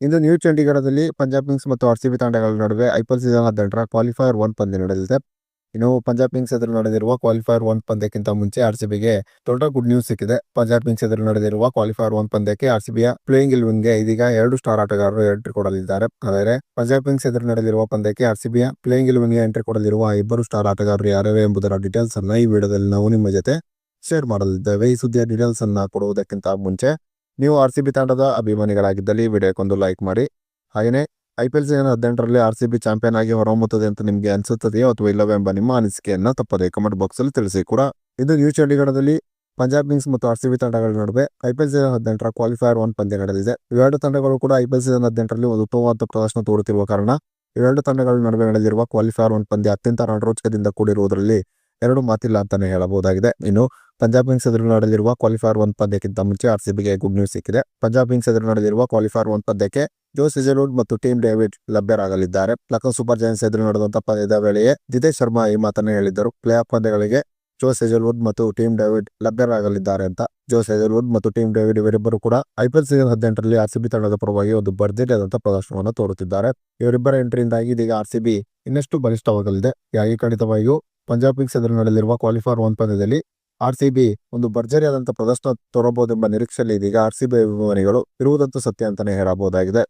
ಇಂದು new ಚಂಡೀಗಢದಲ್ಲಿ Punjab Kings ಮತ್ತು R C B ತಂಡಗಳ ನಡುವೆ ಐಪಿಎಲ್ ಸೀಸನ್ ಹದಿನೆಂಟರ ಕ್ವಾಲಿಫೈಯರ್ ಒನ್ ಪಂದ್ಯ ನಡೆದಿದೆ. ಇನ್ನು ಪಂಜಾಬ್ ಕಿಂಗ್ಸ್ ಎದುರು ನಡೆದಿರುವ ಕ್ವಾಲಿಫೈಯರ್ ಒನ್ ಪಂದ್ಯಕ್ಕಿಂತ ಮುಂಚೆ ಆರ್ ಸಿಬಿಗೆ ದೊಡ್ಡ ಗುಡ್ ನ್ಯೂಸ್ ಸಿಕ್ಕಿದೆ. ಪಂಜಾಬ್ ಕಿಂಗ್ಸ್ ಎದುರು ನಡೆದಿರುವ ಕ್ವಾಲಿಫೈಯರ್ ಒನ್ ಪಂದ್ಯಕ್ಕೆ ಆರ್ ಸಿ ಬಿಯ ಪ್ಲೇಯಿಂಗ್ ಇಲೆವೆನ್ಗೆ ಇದೀಗ ಎರಡು ಸ್ಟಾರ್ ಆಟಗಾರರು ಎಂಟ್ರಿ ಕೊಡಲಿದ್ದಾರೆ. ಆದರೆ ಪಂಜಾಬ್ ಕಿಂಗ್ಸ್ ಎದುರು ನಡೆದಿರುವ ಪಂದ್ಯಕ್ಕೆ ಆರ್ ಸಿ ಬಿಯ ಪ್ಲೇಯಿಂಗ್ ಇಲೆವೆನ್ಗೆ ಎಂಟ್ರಿ ಕೊಡಲಿರುವ ಇಬ್ಬರು ಸ್ಟಾರ್ ಆಟಗಾರರು ಯಾರ್ಯಾರು ಎಂಬುದರ ಡೀಟೇಲ್ಸ್ ಅನ್ನ ಈ ವಿಡಿಯೋದಲ್ಲಿ ನಾವು ನಿಮ್ಮ ಜೊತೆ ಶೇರ್ ಮಾಡಲಿದ್ದೇವೆ. ಈ ಸುದ್ದಿಯ ಡೀಟೇಲ್ಸ್ ಅನ್ನ ಕೊಡುವುದಕ್ಕಿಂತ ಮುಂಚೆ ನೀವು ಆರ್ ಸಿ ಬಿ ತಂಡದ ಅಭಿಮಾನಿಗಳಾಗಿದ್ದಲ್ಲಿ ವಿಡಿಯೋಕ್ಕೊಂದು ಲೈಕ್ ಮಾಡಿ. ಹಾಗೆಯೇ ಐ ಪಿ ಎಲ್ ಸೀಸನ್ ಹದಿನೆಂಟರಲ್ಲಿ ಆರ್ ಸಿ ಬಿ ಚಾಂಪಿಯನ್ ಆಗಿ ಹೊರಹೊಮ್ಮುತ್ತದೆ ಅಂತ ನಿಮಗೆ ಅನಿಸುತ್ತದೆಯೋ ಅಥವಾ ಇಲ್ಲವೆಂಬ ನಿಮ್ಮ ಅನಿಸಿಕೆಯನ್ನು ತಪ್ಪದೆ ಕಮೆಂಟ್ ಬಾಕ್ಸಲ್ಲಿ ತಿಳಿಸಿ ಕೂಡ. ಇದು ನ್ಯೂ ಚಂಡೀಗಢದಲ್ಲಿ ಪಂಜಾಬ್ ಕಿಂಗ್ಸ್ ಮತ್ತು ಆರ್ ಸಿ ಬಿ ತಂಡಗಳ ನಡುವೆ ಐ ಪಿ ಎಲ್ ಸೀಸನ್ ಹದಿನೆಂಟರ ಕ್ವಾಲಿಫೈಯರ್ ಒನ್ ಪಂದ್ಯ ನಡೆದಿದೆ. ಇವೆರಡು ತಂಡಗಳು ಕೂಡ ಐ ಪಿ ಎಲ್ ಸೀಸನ್ ಹದಿನೆಂಟರಲ್ಲಿ ಒಂದು ಉತ್ತಮವಾದ ಪ್ರದರ್ಶನ ತೋರುತ್ತಿರುವ ಕಾರಣ ಇವೆರಡು ತಂಡಗಳ ನಡುವೆ ನಡೆದಿರುವ ಕ್ವಾಲಿಫೈಯರ್ ಒನ್ ಪಂದ್ಯ ಅತ್ಯಂತ ರಣರೋಚಕದಿಂದ ಕೂಡಿರುವುದರಲ್ಲಿ ಎರಡು ಮಾತಿಲ್ಲ ಅಂತಾನೆ ಹೇಳಬಹುದಾಗಿದೆ. ಇನ್ನು ಪಂಜಾಬ್ ಕಿಂಗ್ಸ್ ಎದುರು ನಡೆದಿರುವ ಕ್ವಾಲಿಫೈರ್ ಒನ್ ಪಂದ್ಯಕ್ಕಿಂತ ಮುಂಚೆ ಆರ್ ಸಿ ಬಿಗೆ ಗುಡ್ ನ್ಯೂಸ್ ಸಿಕ್ಕಿದೆ. ಪಂಜಾಬ್ ಕಿಂಗ್ಸ್ ಎದುರು ನಡೆದಿರುವ ಕ್ವಾಲಿಫೈರ್ ಒಂದು ಪಂದ್ಯಕ್ಕೆ ಜೋಸ್ ಸಿಜಲ್ವುಡ್ ಮತ್ತು ಟೀಮ್ ಡೇವಿಡ್ ಲಭ್ಯರಾಗಲಿದ್ದಾರೆ. ಲಖನೌ ಸೂಪರ್ ಜೈನ್ಸ್ ಎದುರು ನಡೆದಂತಹ ಪಂದ್ಯದ ವೇಳೆಯೇ ಜಿತೇಶ್ ಶರ್ಮಾ ಈ ಮಾತನ್ನು ಹೇಳಿದ್ದರು. ಪ್ಲೇ ಆಫ್ ಪಂದ್ಯಗಳಿಗೆ ಜೋಸ್ ಸೆಜಲ್ವುಡ್ ಮತ್ತು ಟೀಮ್ ಡೇವಿಡ್ ಲಭ್ಯರಾಗಲಿದ್ದಾರೆ ಅಂತ ಜೋಸ್ ಸೆಜಲ್ವುಡ್ ಮತ್ತು ಟೀಮ್ ಡೇವಿಡ್ ಇವರಿಬ್ಬರು ಕೂಡ ಐಪಿಎಲ್ ಸೀಸನ್ ಹದಿನೆಂಟರಲ್ಲಿ ಆರ್ ಸಿ ಬಿ ತಂಡದ ಪರವಾಗಿ ಒಂದು ಭರ್ಜರಿಯಾದಂತಹ ಪ್ರದರ್ಶನವನ್ನು ತೋರುತ್ತಿದ್ದಾರೆ. ಇವರಿಬ್ಬರ ಎಂಟ್ರಿಯಿಂದಾಗಿ ಇದೀಗ ಆರ್ ಸಿಬಿ ಇನ್ನಷ್ಟು ಬಲಿಷ್ಠವಾಗಲಿದೆ. ಹೀಗಾಗಿ ಖಂಡಿತವಾಗಿಯೂ ಪಂಜಾಬ್ ಕಿಂಗ್ಸ್ ಎದುರು ನಡೆದಿರುವ ಕ್ವಾಲಿಫೈರ್ ಒನ್ ಪಂದ್ಯದಲ್ಲಿ ಆರ್ ಸಿ ಬಿ ಒಂದು ಭರ್ಜರಿಯಾದಂತಹ ಪ್ರದರ್ಶನ ತೋರಬಹುದೆಂಬ ನಿರೀಕ್ಷೆಯಲ್ಲಿ ಇದೀಗ ಆರ್ ಸಿ ಬಿ ಅಭಿಮಾನಿಗಳು ಇರುವುದಂತೂ ಸತ್ಯ ಅಂತಾನೆ ಹೇಳಬಹುದಾಗಿದೆ.